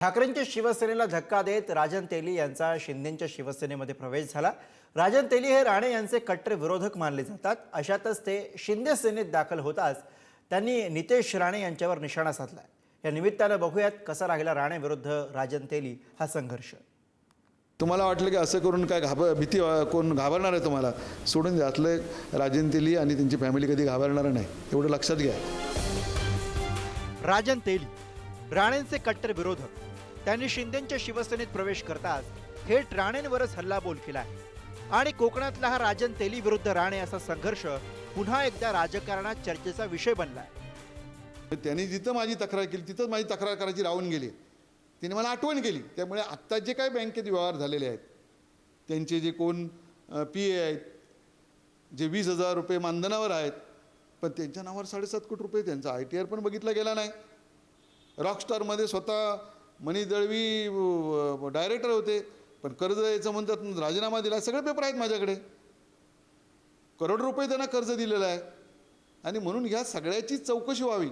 ठाकरेंच्या शिवसेनेला धक्का देत राजन तेली यांचा शिंदेच्या शिवसेनेमध्ये प्रवेश झाला. राजन तेली हे राणे यांचे कट्टर विरोधक मानले जातात. अशातच ते शिंदे सेनेत दाखल होताच त्यांनी नितेश राणे यांच्यावर निशाणा साधला या निमित्तानं बघूयात कसा राहिला राणे विरुद्ध राजन तेली हा संघर्ष. तुम्हाला वाटलं की असं करून काय घाब भीती कोण घाबरणार आहे तुम्हाला? सोडून द्या. असलं राजन तेली आणि त्यांची फॅमिली कधी घाबरणार नाही. एवढं लक्षात घ्या. राजन तेली राणेंचे कट्टर विरोधक. त्यांनी शिंदेच्या शिवसेनेत प्रवेश करताच थेट राणेंवरच हल्लाबोल केला आणि कोकणातला हा राजन तेली विरुद्ध राणे असा संघर्ष पुन्हा एकदा राजकारणात चर्चेचा विषय बनलाय. त्यांनी जिथं माझी तक्रार केली तिथंच माझी तक्रार करायची राहून गेली. त्याने मला आठवण केली. त्यामुळे आत्ता जे काही बँकेत व्यवहार झालेले आहेत त्यांचे जे कोण पी ए आहेत जे वीस हजार रुपये मानधनावर आहेत पण त्यांच्या नावावर साडेसात कोटी रुपये त्यांचा आय टी आर पण बघितला गेला नाही. रॉकस्टारमध्ये स्वतः मनी दळवी डायरेक्टर होते. पण कर्ज यायचं म्हणतात राजीनामा दिला सगळे पेपर आहेत माझ्याकडे. करोड रुपये त्यांना कर्ज दिलेलं आहे. आणि म्हणून ह्या सगळ्याची चौकशी व्हावी.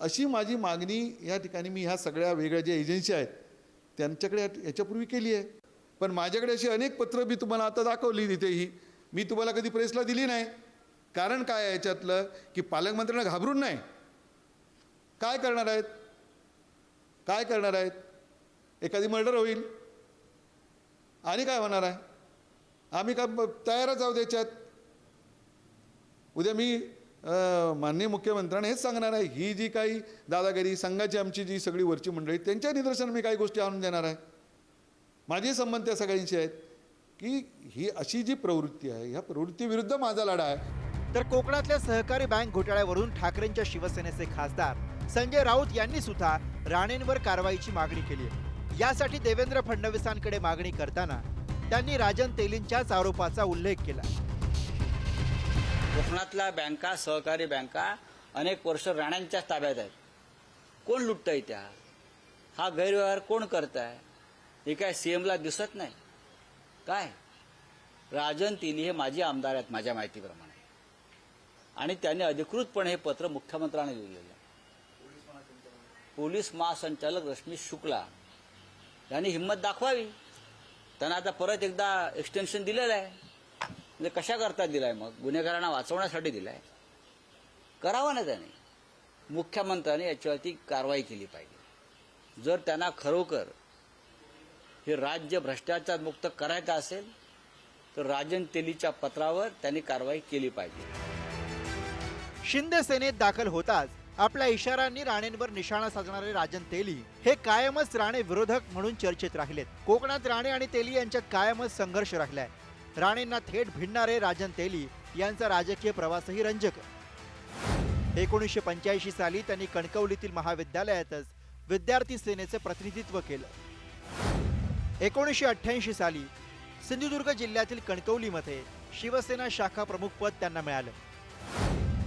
अशी माझी मागणी या ठिकाणी मी ह्या सगळ्या वेगळ्या ज्या एजन्सी आहेत त्यांच्याकडे याच्यापूर्वी केली आहे. पण माझ्याकडे अशी अनेक पत्रं मी तुम्हाला आता दाखवली तिथेही. मी तुम्हाला कधी प्रेसला दिली नाही. कारण काय आहे याच्यातलं? की पालकमंत्र्यांना घाबरून नाही. काय करणार आहेत? काय करणार आहेत? एखादी मर्डर होईल. आणि काय होणार आहे? आम्ही का तयारच आहोत याच्यात? उद्या मी माननीय मुख्यमंत्र्यांना हेच सांगणार आहे ही जी काही दादागिरी संघाची आमची जी सगळी वरची मंडळी त्यांच्या निदर्शनात मी काही गोष्टी आणून देणार आहे. माझे संबंध त्या सगळ्यांशी आहेत की ही अशी जी प्रवृत्ती आहे ह्या प्रवृत्तीविरुद्ध माझा लढा आहे. तर कोकणातल्या सहकारी बँक घोटाळ्यावरून ठाकरेंच्या शिवसेनेचे खासदार संजय राऊत यांनी सुद्धा राणेंवर कारवाईची मागणी केली आहे. यासाठी देवेंद्र फडणवीसांकडे मागणी करताना त्यांनी राजन तेलींच्याच आरोपाचा उल्लेख केला. कोकणातल्या बँका सहकारी बँका अनेक वर्ष राण्यांच्याच ताब्यात आहेत. कोण लुटतंय त्या? हा गैरव्यवहार कोण करताय? हे काय सीएमला दिसत नाही? काय? राजन तेली हे माजी आमदार आहेत माझ्या माहितीप्रमाणे. आणि त्यांनी अधिकृतपणे हे पत्र मुख्यमंत्र्यांना लिहिलेलं आहे. पोलीस महासंचालक रश्मी शुक्ला. यांनी हिंमत दाखवावी. त्यांना आता परत एकदा एक्सटेन्शन दिलेलं आहे. म्हणजे कशाकरता दिलं दिलाय मग? गुन्हेगारांना वाचवण्यासाठी दिलाय. करावं ना त्याने. मुख्यमंत्र्यांनी याच्यावरती कारवाई केली पाहिजे. जर त्यांना खरोखर हे राज्य भ्रष्टाचार मुक्त करायचं असेल तर राजन तेलीच्या पत्रावर त्यांनी कारवाई केली पाहिजे. शिंदे सेनेत दाखल होताच आपल्या इशाऱ्यांनी राणेंवर निशाणा साधणारे राजन तेली हे कायमच राणे विरोधक म्हणून चर्चेत राहिलेत. कोकणात राणे आणि तेली यांच्यात कायमच संघर्ष राहिलाय. राणेंना थेट भिडणारे राजन तेली यांचा राजकीय प्रवासही रंजक. एकोणीसशे पंच्याऐंशी साली त्यांनी कणकवलीतील महाविद्यालयातच विद्यार्थी सेनेचे प्रतिनिधित्व केलं. एकोणीसशे अठ्ठ्याऐंशी साली सिंधुदुर्ग जिल्ह्यातील कणकवलीमध्ये शिवसेना शाखा प्रमुख पद त्यांना मिळालं.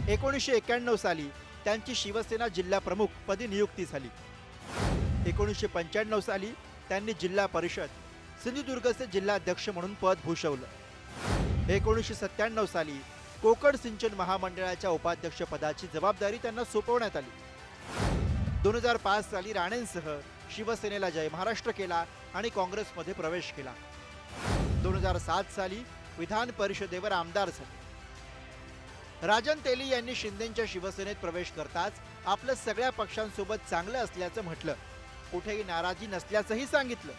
एकोणीसशे एक्क्याण्णव साली त्यांची शिवसेना जिल्हाप्रमुख पदी नियुक्ती झाली. एकोणीसशे पंच्याण्णव साली त्यांनी जिल्हा परिषद सिंधुदुर्गचे जिल्हाध्यक्ष म्हणून पद भूषवलं. एकोणीसशे सत्त्याण्णव साली कोकण सिंचन महामंडळाच्या उपाध्यक्षपदाची जबाबदारी त्यांना सोपवण्यात आली. दोन हजार पाच साली राणेंसह शिवसेनेला जय महाराष्ट्र केला आणि काँग्रेसमध्ये प्रवेश केला. दोन हजार सात साली विधान परिषदेवर आमदार झाले. राजन तेली यांनी शिंदेच्या शिवसेनेत प्रवेश करताच आपलं सगळ्या पक्षांसोबत चांगलं असल्याचं म्हटलं. कुठेही नाराजी नसल्याचंही सांगितलं.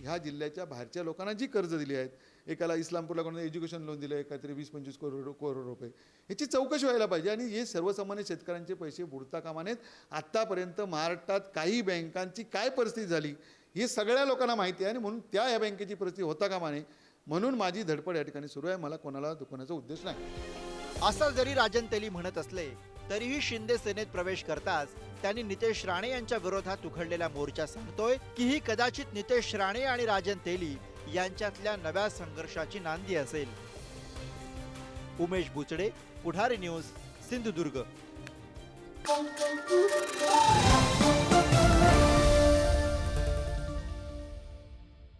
ह्या जिल्ह्याच्या बाहेरच्या लोकांना जी कर्ज दिली आहेत एकाला इस्लामपूरला कोणाला एज्युकेशन लोन दिलं आहे काहीतरी वीस पंचवीस करोड करोड रुपये ह्याची चौकशी व्हायला पाहिजे. आणि हे सर्वसामान्य शेतकऱ्यांचे पैसे बुडता कामा नयेत. आत्तापर्यंत महाराष्ट्रात काही बँकांची काय परिस्थिती झाली हे सगळ्या लोकांना माहिती आहे. आणि म्हणून त्या या बँकेची परिस्थिती होता कामा नये. म्हणून माझी धडपड या ठिकाणी सुरू आहे. मला कोणाला दुखवण्याचा उद्देश नाही. असं जरी राजन तेली म्हणत असले तरीही शिंदे सेनेत प्रवेश करताच त्यांनी नितेश राणे यांच्या विरोधात उघडलेला मोर्चा सांगतोय की ही कदाचित नितेश राणे आणि राजन तेली यांच्यातल्या नव्या संघर्षाची नांदी असेल. उमेश बुचडे पुढारी न्यूज सिंधुदुर्ग.